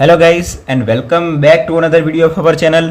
Hello guys and welcome back to another video of our channel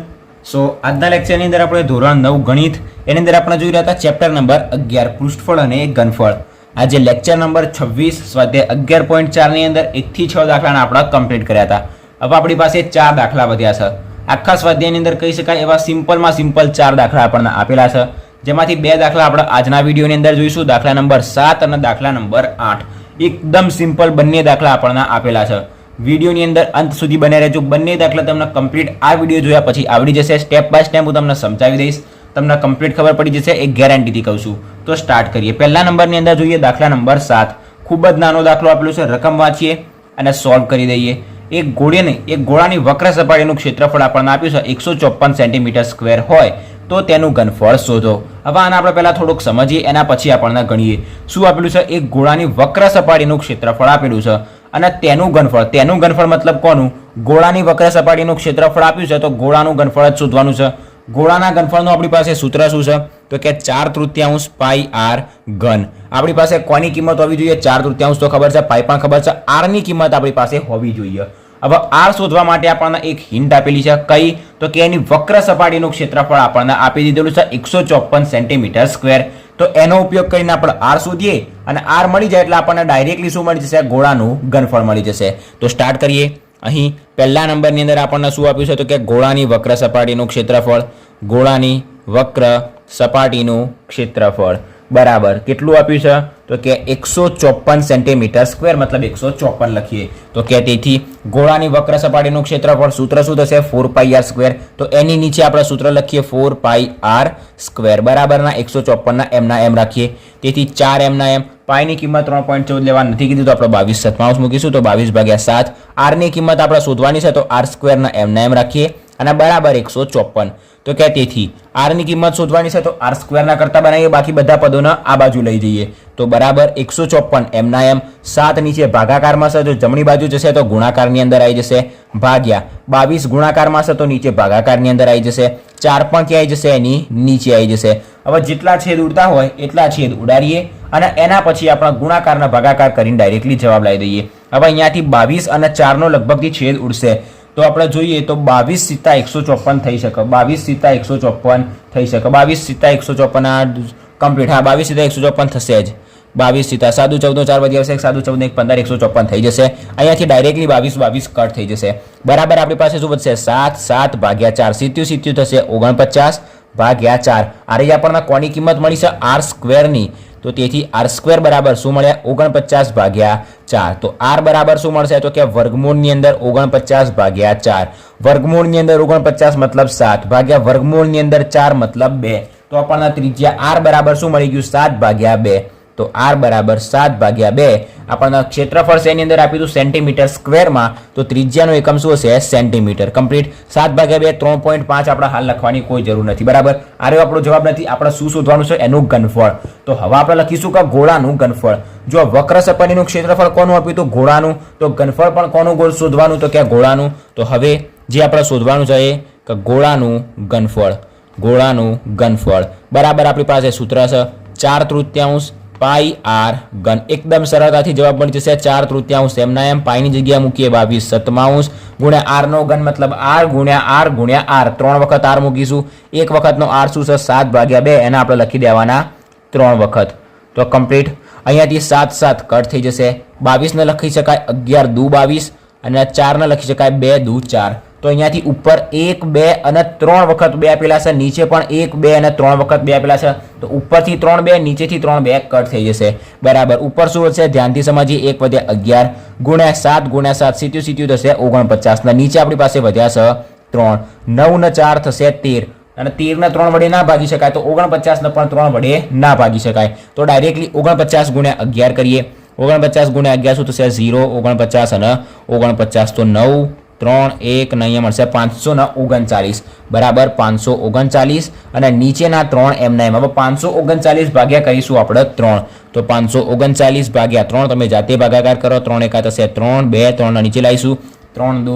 so આજના લેક્ચરની અંદર આપણે ધોરણ નવ ગણિત, એની અંદર આપણે જોઈ રહ્યા હતા ચેપ્ટર નંબર અગિયાર, પૃષ્ઠફળ અને ઘનફળ. આજે લેક્ચર નંબર છવ્વીસ, સ્વાધ્યાય અગિયાર પોઈન્ટ ચારની અંદર એકથી છ દાખલાના આપણા કમ્પ્લીટ કર્યા હતા. હવે આપણી પાસે ચાર દાખલા વધ્યા છે. આખા સ્વાધ્યાયની અંદર કહી શકાય એવા સિમ્પલમાં સિમ્પલ ચાર દાખલા આપણને આપેલા છે. જેમાંથી બે દાખલા આપણે આજના વિડીયોની અંદર જોઈશું. દાખલા નંબર સાત અને દાખલા નંબર આઠ. એકદમ સિમ્પલ બંને દાખલા આપણને આપેલા છે. વિડીયોની અંદર અંત સુધી બને રહેજો. બંને દાખલા તમને કમ્પ્લીટ આ વીડિયો જોયા પછી આવડી જશે. સ્ટેપ બાય સ્ટેપ હું તમને સમજાવી દઈશ. તમને કમ્પ્લીટ ખબર પડી જશે, એ ગેરંટીથી કહું છું. તો સ્ટાર્ટ કરીએ. પહેલા નંબરની અંદર જોઈએ દાખલા નંબર સાત. ખૂબ જ નાનો દાખલો આપેલો છે. રકમ વાંચીએ અને સોલ્વ કરી દઈએ. એક ગોળીને એક ગોળાની વક્ર સપાટીનું ક્ષેત્રફળ આપણને આપ્યું છે. એકસો ચોપન સેન્ટીમીટર સ્ક્વેર હોય. તો તેનું ઘનફળ શોધો. હવે આને આપણે પહેલાં થોડુંક સમજીએ. એના પછી આપણને ગણીએ. શું આપેલું છે? એક ગોળાની વક્ર સપાટીનું ક્ષેત્રફળ આપેલું છે. અને તેનું ઘનફળ. તેનું ઘનફળ મતલબ કોનું? ગોળાની વક્ર સપાટીનું ક્ષેત્રફળ આપ્યું છે, તો ગોળાનું ઘનફળ જ શોધવાનું છે. ગોળાના ઘનફળનું આપણી પાસે સૂત્ર શું છે? તો કે ચાર તૃતીયાંશ પાઈ આર ઘન. આપણી પાસે કોની કિંમત હોવી જોઈએ? ચાર તૃતીયાંશ તો ખબર છે, પાઈ પણ ખબર છે. આરની કિંમત આપણી પાસે હોવી જોઈએ. હવે આર શોધવા માટે આપણને એક હિન્ટ આપેલી છે. કઈ? તો કે એની વક્ર સપાટીનું ક્ષેત્રફળ આપણને આપી દીધેલું છે, એકસો ચોપન સેન્ટીમીટર સ્ક્વેર તો એનો ઉપયોગ કરીને આપણે આર શોધીએ અને આર મળી જાય એટલે આપણને ડાયરેક્ટલી શું મળી જશે? ગોળાનું ઘનફળ મળી જશે. તો સ્ટાર્ટ કરીએ. અહીં પહેલા નંબરની અંદર આપણને શું આપ્યું છે? તો કે ગોળાની વક્ર સપાટીનું ક્ષેત્રફળ, ગોળાની વક્ર સપાટીનું ક્ષેત્રફળ. બરાબર. કેટલું આપ્યું છે? તો કે એકસો ચોપન સેન્ટીમીટર સ્ક્વેર, મતલબ એકસો ચોપન લખીએ. તો કે તેથી ગોળાની વક્ર સપાટીનું ક્ષેત્રફળ સૂત્ર શું થશે? Four pi R square. તો એની નીચે આપણે સૂત્ર લખીએ ફોર પાઈ આર સ્ક્વેર. બરાબરના એકસો ચોપનના એમના એમ રાખીએ. તેથી ચાર એમના એમ. પાઈની કિંમત ત્રણ પોઈન્ટ ચૌદ લેવા નથી કીધું, તો આપણે બાવીસ સત્તાવીસ મૂકીશું. તો બાવીસ ભાગ્યા સાત. આરની કિંમત આપણે શોધવાની છે, તો આર સ્ક્વેરના એમના એમ રાખીએ. અને બરાબર એકસો ચોપન તો કે તેથી આરની કિંમત શોધવાની છે તો આર સ્ક્વેરના કરતા બનાવીએ, બાકી બધા પદોના આ બાજુ લઈ જઈએ. તો બરાબર એકસો ચોપન એમના એમ સાત નીચે ભાગાકારમાં છે, જો જમણી બાજુ જશે તો ગુણાકારની અંદર આવી જશે. ભાગ્યા બાવીસ ગુણાકારમાં છે, તો નીચે ભાગાકારની અંદર આવી જશે. ચાર પણ આવી જશે? એની નીચે આવી જશે. હવે જેટલા છેદ ઉડતા હોય, એટલા છેદ ઉડાડીએ અને એના પછી આપણે ગુણાકારના ભાગાકાર કરીને ડાયરેક્ટલી જવાબ લાવી દઈએ. હવે અહીંયાથી બાવીસ અને ચારનો લગભગથી છેદ ઉડશે. તો આપણે જોઈએ તો બાવીસ સીતા એકસો ચોપન થઈ શકે. બાવીસ સીતા એકસો ચોપન થઈ શકે. બાવીસ સીતા એકસો ચોપન આ કમ્પ્લીટ હા, બાવીસ સીતા એકસો ચોપન થશે જ. બાવીસ સીતા, સાદું ચૌદ ચાર વધી આવશે, સાદું ચૌદ એક પંદર, એકસો ચોપન થઈ જશે. અહીંયાથી ડાયરેક્ટલી બાવીસ બાવીસ કટ થઈ જશે. બરાબર આપણી પાસે શું વધશે? સાત સાત ભાગ્યા ચાર. સિત્યુ સિત્યુ થશે ઓગણપચાસ ભાગ્યા ચાર. આ રહી આપણને કોની કિંમત મળી છે? આર સ્ક્વેરની તો તેથી આર સ્ક્વેર બરાબર શું મળે ઓગણપચાસ ભાગ્યા ચાર. તો આર બરાબર શું મળશે? તો કે વર્ગમૂળની અંદર ઓગણપચાસ ભાગ્યા ચાર. વર્ગમૂળની અંદર ઓગણપચાસ મતલબ સાત. ભાગ્યા વર્ગમૂળની અંદર ચાર મતલબ બે. તો આપણને ત્રિજ્યા આર બરાબર શું મળી ગયું? સાત ભાગ્યા બે. તો આર બરાબર સાત ભાગ્યા બે. આપણને ક્ષેત્રફળ છે એની અંદર આપ્યું હતું? સેન્ટીમીટર સ્ક્વેરમાં તો ત્રિજ્યાનું એકમ શું હશે? સેન્ટીમીટર. કમ્પ્લીટ. સાત ભાગ્યા બે, ત્રણ પોઈન્ટ પાંચ આપણે હાલ લખવાની કોઈ જરૂર નથી. બરાબર? આરે આપણો જવાબ નથી. આપણે શું શોધવાનું છે? એનું ઘનફળ. તો હવે આપણે લખીશું કે ગોળાનું ઘનફળ. જો વક્ર સપાટીનું ક્ષેત્રફળ કોનું આપ્યું તો ગોળાનું. તો ઘનફળ પણ કોનું ગોળ શોધવાનું? તો ક્યાં? ગોળાનું. તો હવે જે આપણે શોધવાનું છે એ કે ગોળાનું ઘનફળ. ગોળાનું ઘનફળ. બરાબર? આપણી પાસે સૂત્ર છે ચાર તૃતીયાંશ પાઈ આર ઘન એકદમ સરળતાથી જવાબ બની જશે. ચાર તૃતીયાંશ એમના એમ પાઈની જગ્યા મૂકીએ બાવીસ સત્તાવીસ ગુણ્યા આર નો ઘન મતલબ આર ગુણ્યા આર ગુણ્યા આર. ત્રણ વખત આર મૂકીશું. એક વખતનો આર શું છે? સાત ભાગ્યા બે. એના આપણે લખી દેવાના ત્રણ વખત. તો કમ્પ્લીટ અહીંયાથી સાત સાત કટ થઈ જશે. બાવીસને લખી શકાય અગિયાર દુ બાવીસ અને ચારને લખી શકાય બે દુ ચાર. તો અહીંયાથી ઉપર એક, બે અને ત્રણ વખત બે આપેલા છે, નીચે પણ એક, બે અને ત્રણ વખત બે આપેલા છે. તો ઉપરથી ત્રણ બે, નીચેથી ત્રણ બે કટ થઈ જશે. બરાબર. ઉપર શું વધશે ધ્યાનથી સમજીએ, એક વધ્યા અગિયાર ગુણ્યા સાત ગુણ્યા સાત, સીત્યુ સીત્યુ થશે ઓગણપચાસ. ને નીચે આપણી પાસે વધ્યા છે ત્રણ. નવ ને ચાર થશે તેર. અને તેરના ત્રણ વડે ના ભાગી શકાય તો ઓગણપચાસને પણ ત્રણ વડે ના ભાગી શકાય. તો ડાયરેક્ટલી ઓગણપચાસ ગુણ્યા અગિયાર કરીએ. ઓગણપચાસ ગુણ્યા અગિયાર શું થશે? ઝીરો. ઓગણપચાસ અને ઓગણપચાસ તો નવ. ત્રણ એક ને મળશે પાંચસો ને ઓગણચાલીસ. બરાબર, પાંચસો ઓગણચાલીસ અને નીચેના ત્રણ એમના એમ. હવે પાંચસો ઓગણચાલીસ ભાગ્યા કરીશું આપણે ત્રણ. તો પાંચસો ઓગણચાલીસ ભાગ્યા ત્રણ, તમે જાતે ભાગાકાર કરો. ત્રણ એકા થશે ત્રણ, બે, ત્રણ નીચે લાવીશું. ત્રણ દુ,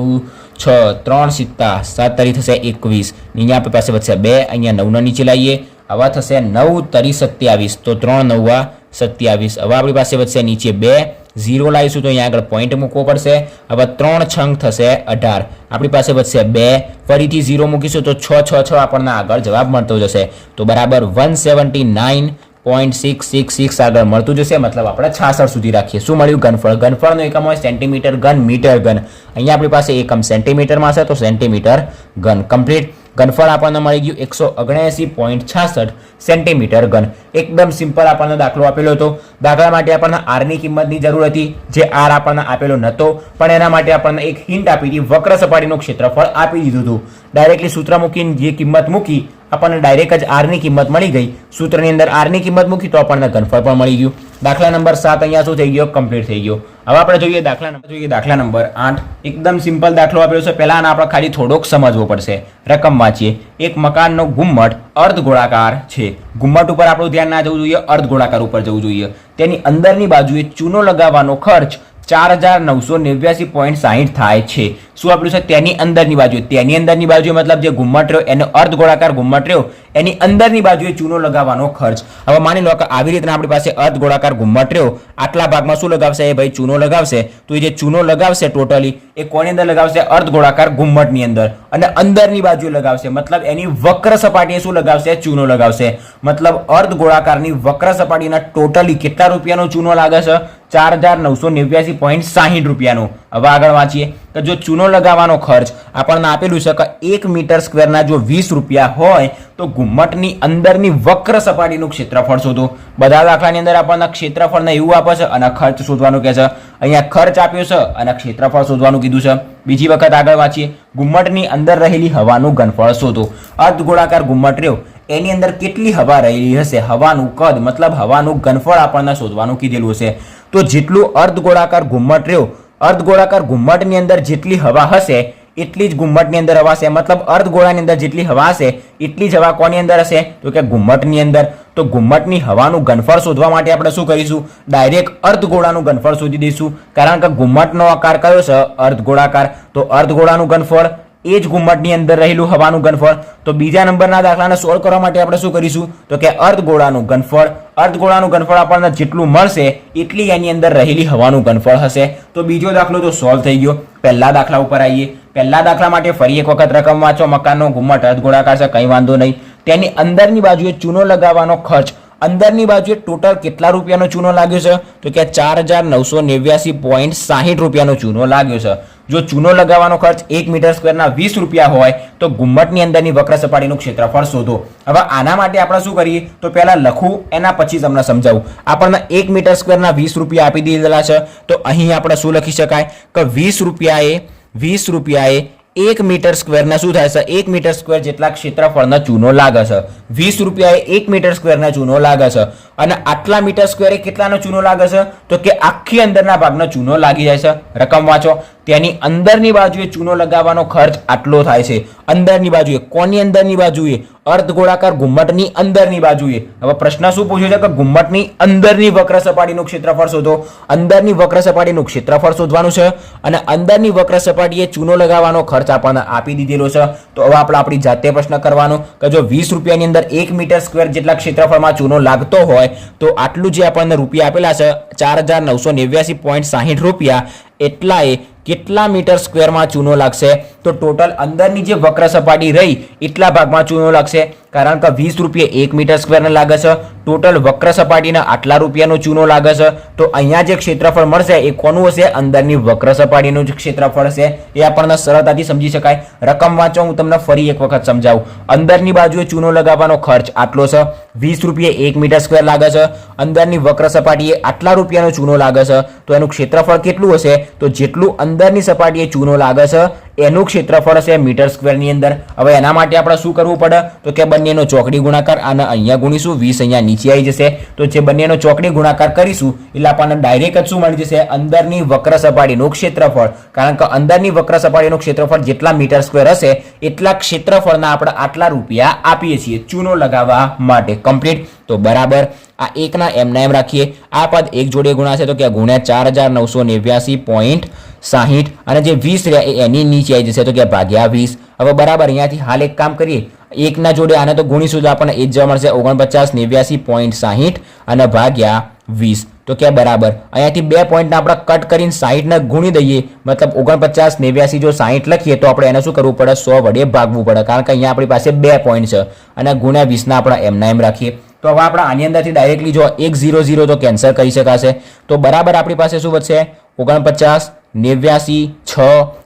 છ, ત્રણ સિત્તા, સાત તરી થશે એકવીસ. અહીંયા આપણી પાસે વધશે બે, અહીંયા નવના નીચે લાવીએ. આવા થશે નવ તરી સત્યાવીસ. તો ત્રણ નવા સત્યાવીસ. હવે આપણી પાસે વધશે નીચે બે. ઝીરો લાવીશું તો અહીંયા આગળ પોઈન્ટ મૂકવો પડશે. હવે ત્રણ છંગ થશે અઢાર. આપણી પાસે વધશે બે. ફરીથી ઝીરો મૂકીશું તો છ છ છ આપણને આગળ જવાબ મળતો જશે. તો બરાબર one seventy nine point six six six આગળ મળતું જશે. મતલબ આપણે છાસઠ સુધી રાખીએ. શું મળ્યું? ઘનફળ. ઘનફળનો એકમ હોય સેન્ટીમીટર ઘન, મીટર ઘન. અહીંયા આપણી પાસે એકમ સેન્ટીમીટરમાં છે તો સેન્ટીમીટર ઘન. કમ્પ્લીટ ઘનફળ આપણને મળી ગયું એકસો ઓગણએંસી પોઈન્ટ છાસઠ સેન્ટીમીટર ઘન. એકદમ સિમ્પલ આપણને દાખલો આપેલો હતો. દાખલા માટે આપણને આરની કિંમતની જરૂર હતી, જે આર આપણને આપેલો નહોતો, પણ એના માટે આપણને એક હિન્ટ આપી હતી, વક્ર સપાટીનું ક્ષેત્રફળ આપી દીધું હતું. ડાયરેક્ટલી સૂત્ર મૂકીને જે કિંમત મૂકી આપણને ડાયરેક્ટ જ આરની કિંમત મળી ગઈ. સૂત્રની અંદર આરની કિંમત મૂકી તો આપણને ઘનફળ પણ મળી ગયું. દાખલા નંબર સાત અહીંયા શું થઈ ગયો? કમ્પ્લીટ થઈ ગયો. હવે આપણે જોઈએ દાખલા નંબર. જોઈએ દાખલા નંબર આઠ. એકદમ સિમ્પલ દાખલો આપેલો છે. પહેલાં આપણે ખાલી થોડોક સમજવો પડશે. રકમ વાંચીએ. એક મકાનનો ગુમ્મટ અર્ધ ગોળાકાર છે. ગુમ્મટ ઉપર આપણું ધ્યાન ના જવું જોઈએ. અર્ધ ગોળાકાર ઉપર જવું જોઈએ. તેની અંદરની બાજુએ ચૂનો લગાવવાનો ખર્ચ ચાર હજાર નવસો નેવ્યાસી પોઈન્ટ સાહીઠ થાય છે. શું આપણું છે? તેની અંદરની બાજુ. તેની અંદરની બાજુ મતલબ જે ગુમ્મટ રહ્યો, એનો અર્ધ ગોળાકાર ગુમ્મટ રહ્યો એની અંદરની બાજુએ ચૂનો લગાવવાનો ખર્ચ. હવે માની લો કે આવી રીતના આપણી પાસે અર્ધ ગોળાકાર ઘુમ્મટ રહ્યો, આટલા ભાગમાં શું લગાવશે? એ ભાઈ ચૂનો લગાવશે. તો એ જે ચૂનો લગાવશે ટોટલી, એ કોની અંદર લગાવશે? અર્ધ ગોળાકાર ઘુમ્મટની અંદર. અને અંદરની બાજુએ લગાવશે. મતલબ એની વક્ર સપાટીએ શું લગાવશે? ચૂનો લગાવશે. મતલબ અર્ધ ગોળાકારની વક્ર સપાટીના ટોટલી કેટલા રૂપિયાનો ચૂનો લાગે છે? ચાર હજાર નવસો નેવ્યાસી પોઈન્ટ સાહીઠ રૂપિયાનો. હવે આગળ વાંચીએ. કે જો ચૂનો લગાવવાનો ખર્ચ આપણને આપેલું છે કે એક મીટર સ્ક્વેરના જો વીસ રૂપિયા હોય, તો ઘુમ્મટની અંદરની વક્ર સપાટીનું ક્ષેત્રફળ શોધો. બધા દાખલાની અંદર આપણને ક્ષેત્રફળને એવું આપે છે અને ખર્ચ શોધવાનું કહે છે. અહીંયા ખર્ચ આપ્યો છે અને ક્ષેત્રફળ શોધવાનું કીધું છે. બીજી વખત આગળ વાંચીએ. ઘુમ્મટની અંદર રહેલી હવાનું ઘનફળ શોધો. અર્ધ ગોળાકાર ઘુમ્મટ રહ્યો. એની અંદર કેટલી હવા રહેલી હશે? હવાનું કદ, મતલબ હવાનું ઘનફળ આપણને શોધવાનું કીધેલું હશે. તો જેટલું અર્ધ ગોળાકાર ઘુમ્મટ રહ્યો અર્ધ ગોળાકાર ઘુમ્મટની અંદર જેટલી હવા હશે એટલી જ ઘુમ્મટની અંદર હવા છે મતલબ અર્ધ ગોળાની અંદર જેટલી હવા હશે, એટલી જ હવા કોની અંદર હશે? તો કે ઘુમ્મટની અંદર. તો ઘુમ્મટની હવાનું ઘનફળ શોધવા માટે આપણે શું કરીશું? ડાયરેક્ટ અર્ધગોળાનું ગનફળ શોધી દઈશું. કારણ કે ઘુમ્મટનો આકાર કયો છે? અર્ધ ગોળાકાર. તો અર્ધ ગોળાનું ઘનફળ એ જ ઘુમ્મટની અંદર રહેલું હવાનું ઘનફળ. તો બીજા નંબરના દાખલાને સોલ્વ કરવા માટે આપણે શું કરીશું? તો કે અર્ધગોળાનું ઘનફળ. અર્ધગોળાનું ઘનફળ આપણને જેટલું મળશે, એટલી એની અંદર રહેલી હવાનું ઘનફળ હશે. તો બીજો દાખલો તો સોલ્વ થઈ ગયો. પહેલા દાખલા ઉપર આવીએ. પહેલા દાખલા માટે ફરી એક વખત રકમ વાંચો, મકાનનો ઘુમ્મટ અર્ધગોળાકાર છે, કંઈ વાંધો નહીં. તેની અંદરની બાજુએ ચૂનો લગાવવાનો ખર્ચ. અંદરની બાજુએ ટોટલ કેટલા રૂપિયાનો ચૂનો લાગ્યો છે? તો કે ચાર હજાર નવસો નેવ્યાસી પોઈન્ટ સાહીઠ રૂપિયાનો ચૂનો લાગ્યો છે. જો ચૂનો લગાવવાનો ખર્ચ એક મીટર સ્ક્વેરના વીસ રૂપિયા હોય, તો ગુમ્મટની અંદરની વક્ર સપાટીનું ક્ષેત્રફળ શોધો. હવે આના માટે આપણે શું કરીએ? તો પહેલાં લખું, એના પછી તમને સમજાવું. આપણને એક મીટર સ્ક્વેરના વીસ રૂપિયા આપી દીધેલા છે. તો અહીં આપણે શું લખી શકાય? કે વીસ રૂપિયાએ વીસ રૂપિયાએ એક મીટર સ્ક્વેરના શું થાય છે? એક મીટર સ્ક્વેર જેટલા ક્ષેત્રફળના ચૂનો લાગે છે. વીસ રૂપિયાએ એક મીટર સ્ક્વેરના ચૂનો લાગે છે. અને આટલા મીટર સ્ક્વેરે કેટલાનો ચૂનો લાગે છે? તો કે આખી અંદરના ભાગનો ચૂનો લાગી જાય છે. રકમ વાંચો. તેની અંદરની બાજુએ ચૂનો લગાવવાનો ખર્ચ આટલો થાય છે. અંદરની બાજુએ, કોની અંદરની બાજુએ? અર્ધ ગોળાકાર ગુમ્મટની અંદરની બાજુએ. હવે પ્રશ્ન શું પૂછ્યો છે કે ગુમ્મટની અંદરની વક્ર સપાટીનું ક્ષેત્રફળ શોધો. અંદરની વક્ર સપાટીનું ક્ષેત્રફળ શોધવાનું છે અને અંદરની વક્ર સપાટીએ ચૂનો લગાવવાનો ખર્ચ આપણને આપી દીધેલો છે. તો હવે આપણે આપણી જાતે પ્રશ્ન કરવાનો કે જો વીસ રૂપિયાની અંદર એક મીટર સ્ક્વેર જેટલા ક્ષેત્રફળમાં ચૂનો લાગતો હોય, તો આટલું જે આપણને રૂપિયા આપેલા છે, ચાર હજાર નવસો નેવ્યાસી પોઈન્ટ સાહીઠ રૂપિયા એટલાએ કેટલા મીટર સ્ક્વેરમાં ચૂનો લાગશે? તો ટોટલ અંદરની જે વક્ર સપાટી રહી, એટલા ભાગમાં ચૂનો લાગશે. કારણ કે વીસ રૂપિયા એક મીટર સ્ક્વેરને લાગે છે. ટોટલ વક્ર સપાટીના આટલા રૂપિયાનો ચૂનો લાગે છે. તો અહીંયા જે ક્ષેત્રફળ મળશે એ કોનું હશે? અંદરની વક્ર સપાટીનું જે ક્ષેત્રફળ હશે. એ આપણને સરળતાથી સમજી શકાય. રકમ વાંચો, હું તમને ફરી એક વખત સમજાવું. અંદરની બાજુએ ચૂનો લગાવવાનો ખર્ચ આટલો છે. વીસ રૂપિયા એક મીટર સ્ક્વેર લાગે છે. અંદરની વક્ર સપાટીએ આટલા રૂપિયાનો ચૂનો લાગે છે. તો એનું ક્ષેત્રફળ કેટલું હશે? તો જેટલું અંદરની સપાટીએ ચૂનો લાગે છે એનું ક્ષેત્રફળ હશે મીટર સ્ક્વેરની અંદર. હવે એના માટે આપણે શું કરવું પડે? તો કે બંનેનો ચોકડી ગુણાકાર અને અહીંયા ગુણીશું, વીસ અહીંયા નીચે આવી જશે. તો જે બંનેનો ચોકડી ગુણાકાર કરીશું, એટલે આપણને ડાયરેક્ટ શું મળી જશે? અંદરની વક્ર સપાટીનું ક્ષેત્રફળ. કારણ કે અંદરની વક્ર સપાટીનું ક્ષેત્રફળ જેટલા મીટર સ્ક્વેર હશે, એટલા ક્ષેત્રફળના આપણે આટલા રૂપિયા આપીએ છીએ ચૂનો લગાવવા માટે. કમ્પ્લીટ તો બરાબર. આ એકના એમના એમ રાખીએ. આ પદ એક જોડે ગુણાશે તો કે ગુણ્યા ચાર હજાર નવસો નેવ્યાસી પોઈન્ટ સાહીઠ અને જે વીસ રહ્યા એ એની નીચે આવી જશે. તો કે ભાગ્યા વીસ. હવે બરાબર અહીંયાથી હાલ એક કામ કરીએ. એકના જોડે આને તો ગુણીશું તો આપણને એ જ જવા મળશે. ઓગણપચાસ, નેવ્યાસી પોઈન્ટ સાહીઠ અને ભાગ્યા વીસ. તો કે બરાબર. અહીંયાથી બે પોઈન્ટને આપણે કટ કરીને સાહીઠને ગુણી દઈએ. મતલબ ઓગણપચાસ, નેવ્યાસી જો સાહીઠ લખીએ તો આપણે એને શું કરવું પડે? સો વડે ભાગવું પડે. કારણ કે અહીંયા આપણી પાસે બે પોઈન્ટ છે. અને ગુણ્યા વીસના આપણે એમના એમ રાખીએ. તો હવે આપણે આની અંદરથી ડાયરેક્ટલી જો એક ઝીરો ઝીરો તો કેન્સલ કરી શકાશે. તો બરાબર આપણી પાસે શું વધશે? ઓગણપચાસ, નેવ્યાસી, છ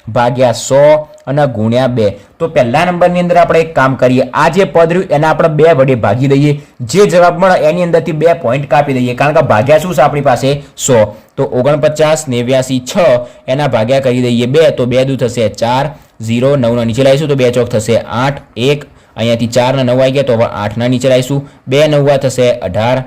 ભાગ્યા સો અને ગુણ્યા બે. તો પહેલા નંબરની અંદર આપણે એક કામ કરીએ. આ જે પદ રહ્યું એને આપણે બે વડે ભાગી દઈએ. જે જવાબ મળે એની અંદરથી બે પોઈન્ટ કાપી દઈએ. કારણ કે ભાગ્યા શું છે આપણી પાસે? સો. તો ઓગણપચાસ, નેવ્યાસી, છ એના ભાગ્યા કરી દઈએ બે. તો બે દૂ થશે ચાર ઝીરો નવના નીચે લાવીશું તો બે ચોક થશે આઠ, એક અહીંયાથી ચારના નવ આવી ગયા તો આઠના નીચે લાવીશું. બે નવવા થશે અઢાર.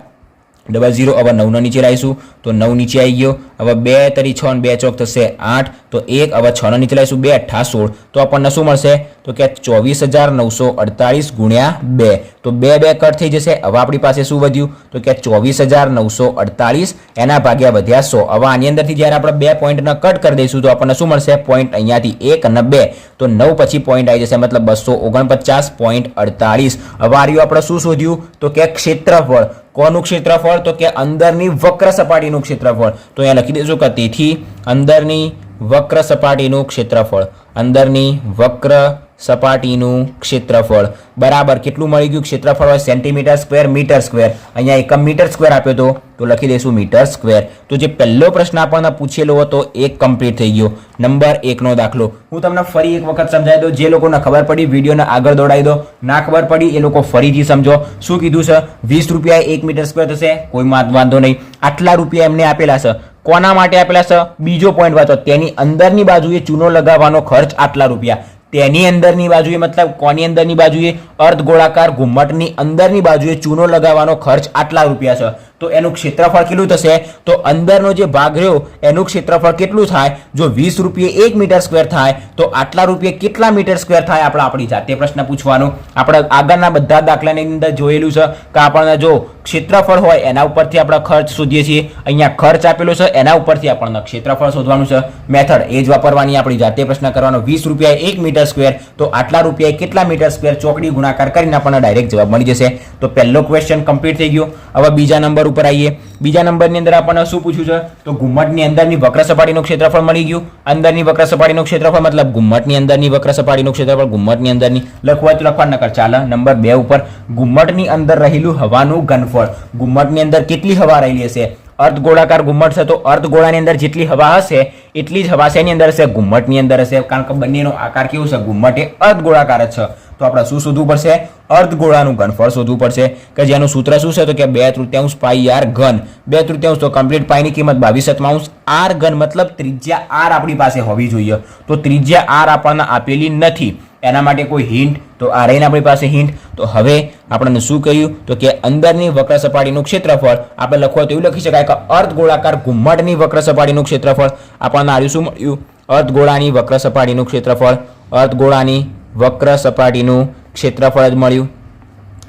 ડબલ ઝીરો હવે નવના નીચે લાવીશું. તો નવ નીચે આવી ગયો. હવે બે તરી છ બે ચોક થશે આઠ. તો એક, હવે છનો નીચે લાવીશું. બે અઠ્ઠા સોળ. તો આપણને શું મળશે? તો કે ચોવીસ હજાર નવસો અડતાલીસ ગુણ્યા બે. તો બે બે કટ થઈ જશે. હવે આપણી પાસે શું વધ્યું? તો કે ચોવીસ હજાર નવસો અડતાલીસ એના ભાગ્યા વધ્યા સો. હવે આની અંદરથી જ્યારે આપણે બે પોઈન્ટને કટ કરી દઈશું, તો આપણને શું મળશે? પોઈન્ટ અહીંયાથી એક અને બે. તો નવ પછી પોઈન્ટ આવી જશે, મતલબ બસો ઓગણપચાસ પોઈન્ટ અડતાલીસ હવે આ રહ્યું આપણે શું શોધ્યું? તો કે ક્ષેત્રફળ. કોનું ક્ષેત્રફળ? તો કે અંદરની વક્ર સપાટીનું ક્ષેત્રફળ. તો અહીંયા લખી દઈશું કે તેથી અંદરની વક્ર સપાટીનું ક્ષેત્રફળ. અંદરની વક્ર સપાટીનું ક્ષેત્રફળ. બરાબર, કેટલું મળી ગયું? ક્ષેત્રફળ હોય સેન્ટીમીટર સ્ક્વેર, મીટર સ્ક્વેર. અહીંયા એકમ મીટર સ્ક્વેર આપ્યો હતો તો લખી દઈશું મીટર સ્ક્વેર. તો જે પહેલો પ્રશ્ન આપણને પૂછેલો હતો, એક કમ્પ્લીટ થઈ ગયો. નંબર એકનો દાખલો. હું તમને ફરી એક વખત સમજાવી દઉં. જે લોકોને ખબર પડી, વિડીયોને આગળ દોડાવી દો. ના ખબર પડી, એ લોકો ફરીથી સમજો. શું કીધું છે? વીસ રૂપિયા એક મીટર સ્ક્વેર થશે? કોઈ વાંધો નહીં. આટલા રૂપિયા એમને આપેલા છે. કોના માટે આપેલા છે? બીજો પોઈન્ટ વાંચો. તેની અંદરની બાજુએ ચૂનો લગાવવાનો ખર્ચ આટલા રૂપિયા. તેની અંદરની બાજુએ, મતલબ કોની અંદરની બાજુએ? અર્ધ ગોળાકાર ઘુમ્મટની અંદરની બાજુએ ચૂનો લગાવવાનો ખર્ચ આટલા રૂપિયા છે. તો એનું ક્ષેત્રફળ કેટલું થશે? તો અંદરનો જે ભાગ રહ્યો, એનું ક્ષેત્રફળ કેટલું થાય? જો વીસ રૂપિયે એક મીટર સ્ક્વેર થાય, તો આટલા રૂપિયે કેટલા મીટર સ્ક્વેર થાય? આપણે આપણી જાતે પ્રશ્ન પૂછવાનો. આપણે આગળના બધા દાખલાની અંદર જોયેલું છે કે આપણને જો ક્ષેત્રફળ હોય, એના ઉપરથી આપણે ખર્ચ શોધીએ છીએ. અહીંયા ખર્ચ આપેલો છે, એના ઉપરથી આપણને ક્ષેત્રફળ શોધવાનું છે. મેથડ એ જ વાપરવાની આપણી જાતે પ્રશ્ન કરવાનો. વીસ રૂપિયા એક મીટર સ્ક્વેર તો આટલા રૂપિયા કેટલા મીટર સ્ક્વેર ચોકડી ગુણાકાર કરીને આપણને ડાયરેક્ટ જવાબ મળી જશે. તો પહેલો ક્વેશ્ચન કમ્પ્લીટ થઈ ગયો. હવે બીજા નંબર ઉપર આવીએ. બીજા નંબરની અંદર આપણને શું પૂછ્યું છે? તો ઘુમ્મટની અંદરની વક્ર સપાટીનું ક્ષેત્રફળ મળી ગયું. અંદરની વક્ર સપાટીનું ક્ષેત્રફળ મતલબ ઘુમ્મટની અંદરની વક્ર સપાટીનું ક્ષેત્રફળ, ઘુમ્મટની અંદરની લખવા લખવા નકર ચાલે. નંબર બે ઉપર, ઘુમ્મટની અંદર રહેલું હવાનું ઘનફળ. ઘુમ્મટની અંદર કેટલી હવા રહેલી હશે? અર્ધ ગોળાકાર ઘુમ્મટ છે તો અર્ધ ગોળાની અંદર જેટલી હવા હશે, એટલી જ હવા શેની અંદર હશે? ઘુમ્મટની અંદર હશે. કારણ કે બંનેનો આકાર કેવો છે? ઘુમ્મટ એ અર્ધ ગોળાકાર જ છે. તો આપણે શું શોધવું પડશે? અર્ધગોળાનું ઘનફળ શોધવું પડશે. કે જેનું સૂત્ર શું છે? તો કે બે તૃતીયાંશ પાઈ આર ઘન. બે તૃતીયાંશ તો કમ્પ્લીટ પાઈની કિંમત બાવીસ સત્તાંશ આર ઘન મતલબ ત્રિજ્યા આર આપણી પાસે હોવી જોઈએ. તો ત્રિજ્યા આર આપણને આપેલી નથી. એના માટે કોઈ હિન્ટ તો આ રહીને આપણી પાસે હિન્ટ તો હવે આપણને શું કહ્યું? તો કે અંદરની વક્ર સપાટીનું ક્ષેત્રફળ, આપણે લખવા તો એવું લખી શકાય કે અર્ધગોળાકાર ઘુમ્મટની વક્ર સપાટીનું ક્ષેત્રફળ. આપણને આવ્યું શું મળ્યું? અર્ધગોળાની વક્ર સપાટીનું ક્ષેત્રફળ. અર્ધગોળાની વક્ર સપાટીનું ક્ષેત્રફળ જ મળ્યું.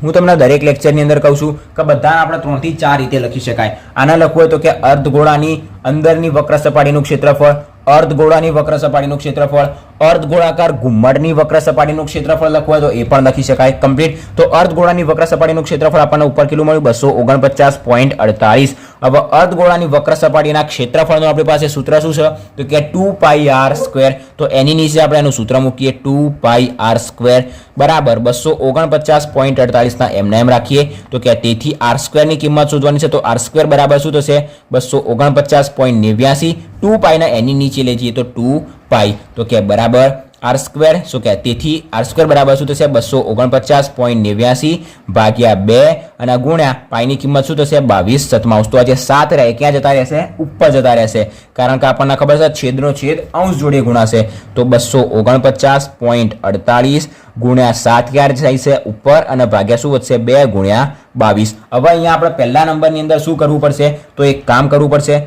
હું તમને દરેક લેક્ચરની અંદર કહું છું કે બધાને આપણે ત્રણથી ચાર રીતે લખી શકાય. આના લખવું હોય તો કે અર્ધગોળાની અંદરની વક્ર સપાટીનું ક્ષેત્રફળ, અર્ધગોળાની વક્ર સપાટીનું ક્ષેત્રફળ અર્ધગોળાકાર ઘુમ્મટની વક્ર સપાટીનું ક્ષેત્રફળ લખવું હોય તો એ પણ લખી શકાય કમ્પ્લીટ તો અર્ધગોળાની વક્ર સપાટીનું ક્ષેત્રફળ આપણને ઉપર કેટલું મળ્યું? બસો ઓગણપચાસ પોઈન્ટ અડતાલીસ હવે અર્ધગોળાની વક્ર સપાટીના ક્ષેત્રફળનું આપણી પાસે સૂત્ર શું છે? તો કે ટુ પાઈ આર સ્ક્વેર તો એની નીચે આપણે એનું સૂત્ર મૂકીએ ટુ પાઈ આર સ્ક્વેર બરાબર, બસો ઓગણપચાસ પોઈન્ટ અડતાલીસના એમને એમ રાખીએ. તો કે તેથી આર સ્ક્વેરની કિંમત શોધવાની છે, તો આર સ્ક્વેર બરાબર શું થશે? બસો ઓગણપચાસ પોઈન્ટ નેવ્યાસી. ટુ પાઈના એની નીચે લઈ જઈએ તો ટુ પાઈ તો કે બરાબર આર સ્ક્વેર શું કે? તેથી આર સ્ક્વેર બરાબર શું થશે? બસો ઓગણપચાસ પોઈન્ટ નેવ્યાસી ભાગ્યા બે અને ગુણ્યા પાઈની કિંમત શું થશે? બાવીસ. સતમાઉસ તો આજે સાત રહે. ક્યાં જતા રહેશે? ઉપર જતા રહેશે. કારણ કે આપણને ખબર છે છેદનો છેદ અંશ જોડે ગુણાશે. તો બસો ઓગણપચાસ પોઈન્ટ અડતાલીસ ગુણ્યા સાત ક્યારે થાય છે? ઉપર અને ભાગ્યા શું વધશે? બે ગુણ્યા બાવીસ. હવે અહીંયા આપણે પહેલા નંબરની અંદર શું કરવું પડશે? તો એક કામ કરવું પડશે.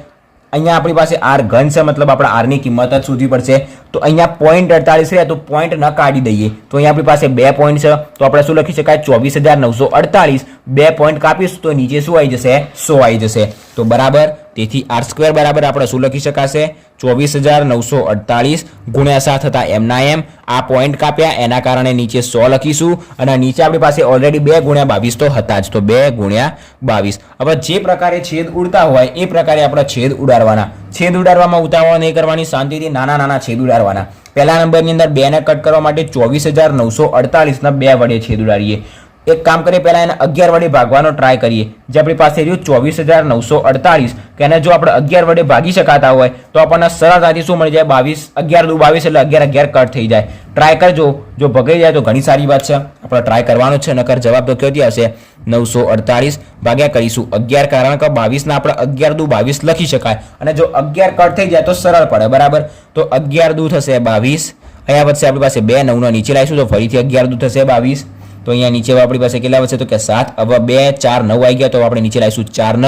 અહીંયા આપણી પાસે આર ઘન છે, મતલબ આપણે આરની કિંમત જ શોધવી પડશે. તો અહીંયા પોઈન્ટ અડતાલીસ રહ્યા, તો પોઈન્ટ ન કાઢી દઈએ. તો અહીંયા આપણી પાસે બે પોઈન્ટ છે, તો આપણે શું લખી શકાય? ચોવીસ હજાર નવસો અડતાલીસ બે પોઈન્ટ કાપીશું, તો નીચે શું આવી જશે? સો આવી જશે. તો બરાબર? તેથી આર સ્ક્વેર બરાબર આપણે શું લખી શકાશે? ચોવીસ હજાર નવસો અડતાલીસ ગુણ્યા સાત હતા એમના એમ. આ પોઈન્ટ કાપ્યા, એના કારણે નીચે સો લખીશું અને નીચે આપણી પાસે ઓલરેડી બે ગુણ્યા બાવીસ તો હતા જ. તો બે ગુણ્યા બાવીસ. હવે જે પ્રકારે છેદ ઉડતા હોય, એ પ્રકારે આપણે છેદ ઉડાડવાના. છેદ ઉડાડવામાં ઉતાવળ નહીં કરવાની, શાંતિથી નાના નાના છેદ ઉડાડવાના. પહેલા નંબરની અંદર બેને કટ કરવા માટે ચોવીસ હજાર નવસો અડતાલીસના બે વડે છેદ ઉડાડીએ. એક કામ કરીએ, પહેલાં એને અગિયાર વડે ભાગવાનો ટ્રાય કરીએ. જે આપણી પાસે રહ્યું ચોવીસ હજાર નવસો અડતાલીસ કે એને જો આપણે અગિયાર વડે ભાગી શકાતા હોય, તો આપણને સરળતાથી શું મળી જાય? બાવીસ, અગિયાર દુ બાવીસ એટલે અગિયાર અગિયાર કટ થઈ જાય. ટ્રાય કરજો. જો ભગાઈ જાય તો ઘણી સારી વાત છે. આપણે ટ્રાય કરવાનો છે, નકર જવાબ તો કયો હશે? નવસો અડતાલીસ ભાગ્યા કરીશું અગિયાર, કારણ કે બાવીસના આપણે અગિયાર દુ બાવીસ લખી શકાય. અને જો અગિયાર કટ થઈ જાય તો સરળ પડે, બરાબર? તો અગિયાર દુ થશે બાવીસ. અહીંયા વચ્ચે આપણી પાસે બે, નવનો નીચે લાવીશું તો ફરીથી અગિયાર દુ થશે બાવીસ. તો અહીંયા નીચે આપણી પાસે કેટલા વધશે? તો કે સાત. હવે બે, ચાર, નવ આવી ગયા તો આપણે નીચે લાવીશું ચાર ન.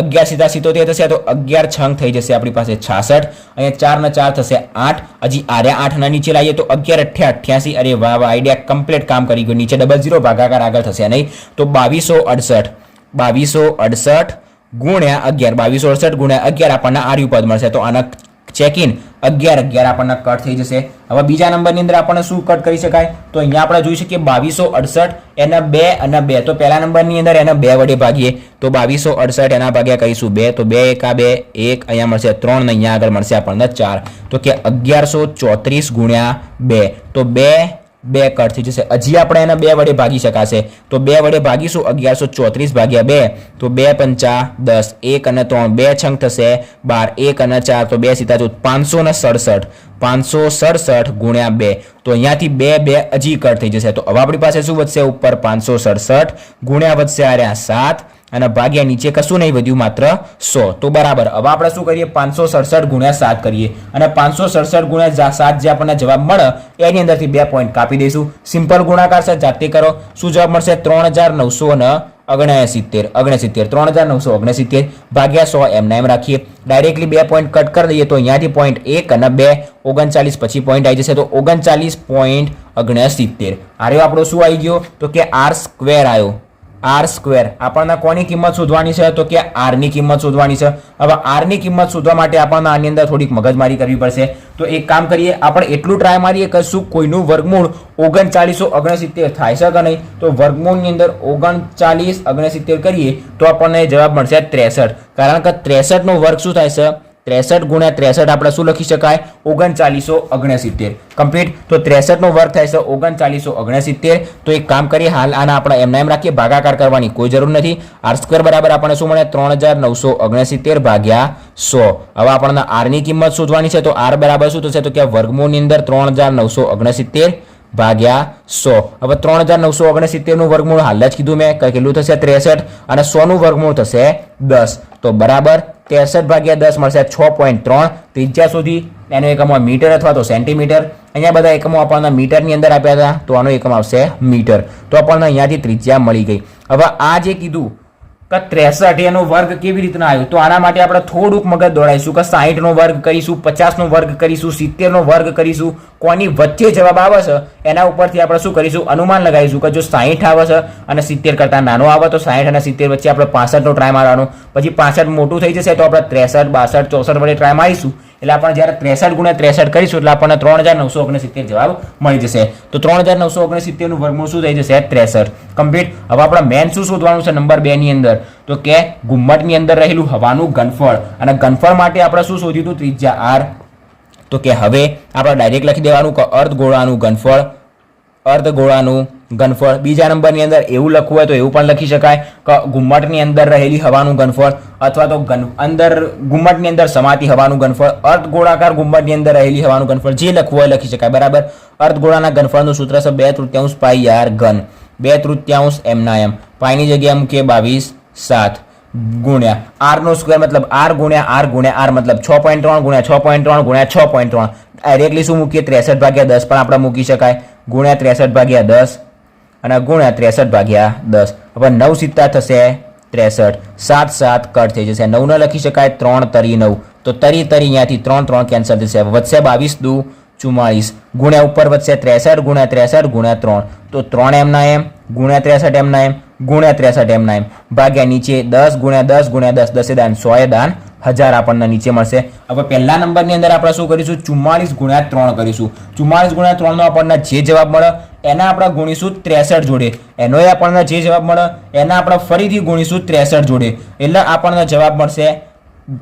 અગિયાર સીધા સિત્તોતેર થશે તો અગિયાર છંગ થઈ જશે આપણી પાસે છાસઠ. અહીંયા ચાર ને ચાર થશે આઠ. હજી આર્યા આઠ ના નીચે લાવીએ તો અગિયાર અઠ્યા અઠ્યાસી. અરે વાહ વાહ આઈડિયા કમ્પ્લીટ કામ કરી ગયું. નીચે ડબલ ઝીરો ભાગાકાર આગળ થશે, નહીં? તો બાવીસો અડસઠ. બાવીસો અડસઠ ગુણ્યા અગિયાર. બાવીસો અડસઠ ગુણ્યા અગિયાર આપણને આર્યુ પદ મળશે. તો આના ચેક ઇન અગિયાર અગિયાર આપણને કટ થઈ જશે. હવે બીજા નંબરની અંદર આપણને શું કટ કરી શકાય? તો અહીંયા આપણે જોઈ શકીએ બાવીસો અડસઠ, એના બે, અને બે. તો પહેલા નંબરની અંદર એને બે વડે ભાગીએ. તો બાવીસો અડસઠ એના ભાગ્યા કહીશું બે. તો બે, એકા, બે, એક, અહીંયા મળશે ત્રણ અહીંયા આગળ મળશે આપણને ચાર. તો કે અગિયારસો ચોત્રીસ ગુણ્યા બે. તો બે બે કટ થઈ જશે. હજી આપણે એને બે વડે ભાગી શકાશે. તો બે વડે ભાગીશું અગિયારસો ચોત્રીસ ભાગ્યા બે. તો બે પંચા દસ, એક અને ત્રણ. બે છંગ થશે બાર, એક અને ચાર. તો બે સીતા ચૌદ પાંચસો ને સડસઠ. પાંચસો સડસઠ ગુણ્યા બે. તો અહીંયાથી બે બે હજી કટ થઈ જશે. તો હવે આપણી પાસે શું વધશે? ઉપર પાંચસો સડસઠ ગુણ્યા વધશે આર્યા સાત. અને ભાગ્યા નીચે કશું નહીં વધ્યું માત્ર સો. તો બરાબર, હવે આપણે શું કરીએ? પાંચસો સડસઠ ગુણ્યા સાત કરીએ. અને પાંચસો સડસઠ ગુણ્યા સાત જે આપણને જવાબ મળે, એની અંદરથી બે પોઈન્ટ કાપી દઈશું. સિમ્પલ ગુણાકાર છે, જાતે કરો. શું જવાબ મળશે? ત્રણ હજાર નવસો ને અગણસિત્તેર અગણસિત્તેર ત્રણ હજાર નવસો ઓગણસિત્તેર ભાગ્યા સો એમને એમ રાખીએ. ડાયરેક્ટલી બે પોઈન્ટ કટ કરી દઈએ તો અહીંયાથી પોઈન્ટ એક અને બે, ઓગણચાલીસ પછી પોઈન્ટ આવી જશે તો ઓગણચાલીસ પોઈન્ટ ઓગણસિત્તેર આર્યો આપણો શું આવી ગયો? તો કે આર સ્ક્વેર આવ્યો. R square. આપણને કોની કિંમત શોધવાની છે? તો કે આરની કિંમત શોધવાની છે. હવે આરની કિંમત શોધવા માટે આપણને આની અંદર થોડીક મગજમારી કરવી પડશે. તો એક કામ કરીએ, આપણે એટલું ટ્રાય મારીએ કે શું કોઈનું વર્ગમૂળ ઓગણચાલીસો ઓગણસિત્તેર થાય છે કે નહીં? તો વર્ગમૂળની અંદર ઓગણચાલીસ ઓગણસિત્તેર કરીએ તો આપણને જવાબ મળશે ત્રેસઠ. કારણ કે ત્રેસઠનો વર્ગ શું થાય છે? ત્રેસઠ ગુણ્યા ત્રેસઠ આપણે શું લખી શકાય? ઓગણચાલીસો ઓગણસિત્તેર. કમ્પ્લીટ તો ત્રેસઠનો વર્ગ થાય છે ઓગણચાલીસો ઓગણસિત્તેર. તો એક કામ કરીએ, હાલ આના આપણે એમના એમ રાખીએ, ભાગાકાર કરવાની કોઈ જરૂર નથી. આર સ્ક્વેર બરાબર આપણને શું મળે? ત્રણ હજાર નવસો ઓગણસિત્તેર ભાગ્યા સો. હવે આપણને આરની કિંમત શોધવાની છે, તો આર બરાબર શું થશે? તો કે વર્ગમૂળની અંદર ત્રણ હજાર નવસો ઓગણસિત્તેર ભાગ્યા સો. હવે ત્રણ હજાર નવસો ઓગણસિત્તેરનું વર્ગમૂળ હાલ જ કીધું મેં કેટલું થશે? ત્રેસઠ. અને સોનું વર્ગમૂળ થશે દસ. તો બરાબર ત્રેસઠ ભાગ્યા દસ મળશે છ પોઈન્ટ ત્રણ. ત્રિજ્યા સુધી એનો એકમ મીટર અથવા તો સેન્ટીમીટર અહીંયા બધા એકમો આપણને મીટરની અંદર આપ્યા હતા, તો આનો એકમ આવશે મીટર. તો આપણને અહીંયાથી ત્રિજ્યા મળી ગઈ. હવે આ જે કીધું કે ત્રેસઠ એનો વર્ગ કેવી રીતના આવ્યો? તો આના માટે આપણે થોડુંક મગજ દોડાઈશું કે સાહીઠ નો વર્ગ કરીશું પચાસ નો વર્ગ કરીશું સિત્તેર નો વર્ગ કરીશું, કોની વચ્ચે જવાબ આવે છે, એના ઉપરથી આપણે શું કરીશું? અનુમાન લગાવીશું કે જો સાહીઠ આવે છે અને સિત્તેર કરતા નાનો આવે, તો સાહીઠ અને સિત્તેર વચ્ચે આપણે પાસઠ નો ટ્રાય મારવાનો. પછી પાસઠ મોટું થઈ જશે તો આપણે ત્રેસઠ, બાસઠ, ચોસઠ વડે ટ્રાય મારીશું. એટલે આપણે જ્યારે ત્રેસઠ ગુણ્યા ત્રેસઠ કરીશું એટલે આપણને ત્રણ હજાર નવસો ઓગણસિત્તેર જવાબ મળી જશે. તો ત્રણ હજાર નવસો ઓગણસિત્તેરનું વર્ગમૂળ શું થઈ જશે? ત્રેસઠ. કમ્પ્લીટ. હવે આપણે મેન શું શોધવાનું છે? નંબર બેની અંદર. તો કે ઘુમ્મટની અંદર રહેલું હવાનું ઘનફળ. અને ઘનફળ માટે આપણે શું શોધ્યું હતું? ત્રિજ્યા આર. તો કે હવે આપણે ડાયરેક્ટ લખી દેવાનું કે અર્ધગોળાનું ઘનફળ અર્ધગોળાનું ઘનફળ. બીજા નંબરની અંદર એવું લખવું હોય તો એવું પણ લખી શકાય કે ઘુમ્મટની અંદર રહેલી હવાનું ઘનફળ અથવા તો ઘન અંદર ગુમ્મટની અંદર સમાતી હવાનું ઘનફળ અર્ધગોળાકાર ગુમ્મટની અંદર રહેલી હવાનું ઘનફળ જે લખવું હોય લખી શકાય, બરાબર? અર્ધગોળાના ઘનફળનું સૂત્ર છે બે તૃતીયાંશ પાઈ આર ઘન. બે તૃતીયાંશ એમના એમ. પાઈની જગ્યાએ મૂકીએ બાવીસ સાત ગુણ્યા આર નો સ્ક્વેર મતલબ આર ગુણ્યા આર ગુણ્યા આર મતલબ છ પોઈન્ટ ત્રણ ગુણ્યા છ પોઈન્ટ ત્રણ ગુણ્યા છ પોઈન્ટ ત્રણ. ડાયરેક્ટલી શું મૂકીએ? ત્રેસઠ ભાગ્યા દસ પણ આપણે મૂકી શકાય. ગુણ્યા ત્રેસઠ ભાગ્યા દસ અને ગુણ્યા ત્રેસઠ ભાગ્યા દસ. હવે નવ સિત્તા થશે ત્રેસઠ, સાત સાત, કટ થઈ જશે. નવ ન લખી શકાય, ત્રણ, તરી, નવ. તો તરી તરી અહીંયાથી ત્રણ ત્રણ કેન્સલ થશે. વધશે બાવીસ દુ, ચુમ્માળીસ. ગુણ્યા ઉપર વધશે ત્રેસઠ, ગુણ્યા ત્રેસઠ, ગુણ્યા ત્રણ. તો ત્રણ એમના એમ, ગુણ્યા ત્રેસઠ એમના એમ, ગુણ્યા ત્રેસઠ એમના એમ. ભાગ્યા નીચે દસ, ગુણ્યા દસ ગુણ્યા દસ. દસે દાન, સોએ દાન હજાર આપણને નીચે મળશે. હવે પહેલા નંબરની અંદર આપણે શું કરીશું? ચુમ્માળીસ ગુણ્યા ત્રણ કરીશું. ચુમ્માળીસ ગુણ્યા ત્રણનો આપણને જે જવાબ મળે, એના આપણે ગુણીશું ત્રેસઠ જોડે. એનોય આપણને જે જવાબ મળે, એના આપણે ફરીથી ગુણીશું ત્રેસઠ જોડે. એટલે આપણને જવાબ મળશે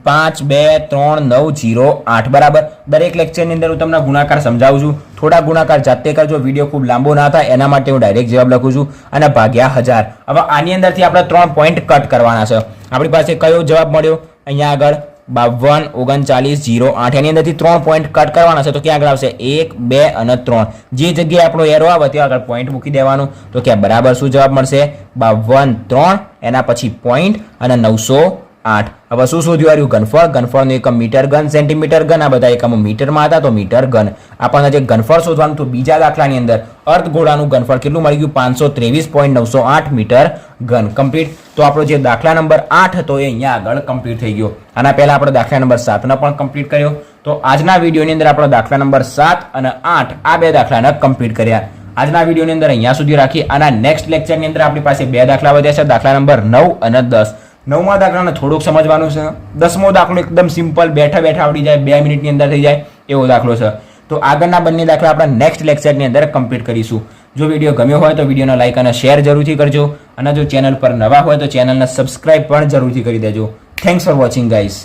પાંચ, બે, ત્રણ, નવ, જીરો, આઠ. બરાબર? દરેક લેક્ચરની અંદર હું તમને ગુણાકાર સમજાવું છું. થોડા ગુણાકાર જાતે કરજો. વીડિયો ખૂબ લાંબો ના થાય. એના માટે હું ડાયરેક્ટ જવાબ લખું છું. અને ભાગ્યા હજાર. હવે આની અંદરથી આપણે ત્રણ પોઈન્ટ કટ કરવાના છે. આપણી પાસે કયો જવાબ મળ્યો? અહીંયા આગળ બાવન, ઓગણચાલીસ જીરો આઠ, એની અંદરથી ત્રણ પોઈન્ટ કટ કરવાના છે. તો ક્યાં આગળ આવશે? એક, બે અને ત્રણ. જે જગ્યાએ આપણો એરો આવે, ત્યાં આગળ પોઈન્ટ મૂકી દેવાનું. તો ક્યાં બરાબર શું જવાબ મળશે? બાવન, ત્રણ, એના પછી પોઈન્ટ અને નવસો આઠ. હવે શું શોધ્યું? આવ્યું ઘનફળ. ઘનફળનું એકમ મીટર ઘન, સેન્ટીમીટર ઘન. આ બધા એકમો મીટરમાં હતા તો મીટર ઘન. આપણને જે ઘનફળ શોધવાનું હતું બીજા દાખલાની અંદર અર્ધગોળાનું ઘનફળ કેટલું મળી ગયું? પાંચસો ત્રેવીસ પોઈન્ટ નવસો આઠ મીટર ઘન. કમ્પ્લીટ તો આપણો જે દાખલા નંબર આઠ હતો એ અહીંયા આગળ કમ્પ્લીટ થઈ ગયો. આના પહેલાં આપણે દાખલા નંબર સાતનો પણ કમ્પ્લીટ કર્યો. તો આજના વિડીયોની અંદર આપણો દાખલા નંબર સાત અને આઠ, આ બે દાખલાને કમ્પ્લીટ કર્યા. આજના વિડીયોની અંદર અહીંયા સુધી રાખી આના નેક્સ્ટ લેક્ચરની અંદર આપણી પાસે બે દાખલા વધ્યા છે. દાખલા નંબર નવ અને દસ. નવમા દાખલાને થોડુંક સમજવાનું છે. દસમો દાખલો એકદમ સિમ્પલ બેઠા બેઠા આવડી જાય, બે મિનિટની અંદર થઈ જાય એવો દાખલો છે. તો આગળના બંને દાખલા આપણે નેક્સ્ટ લેક્ચરની અંદર કમ્પ્લીટ કરીશું. જો વીડિયો ગમ્યો હોય તો વિડીયોને લાઇક અને શેર જરૂરથી કરજો. અને જો ચેનલ પર નવા હોય તો ચેનલને સબસ્ક્રાઇબ પણ જરૂરથી કરી દેજો. Thanks for watching guys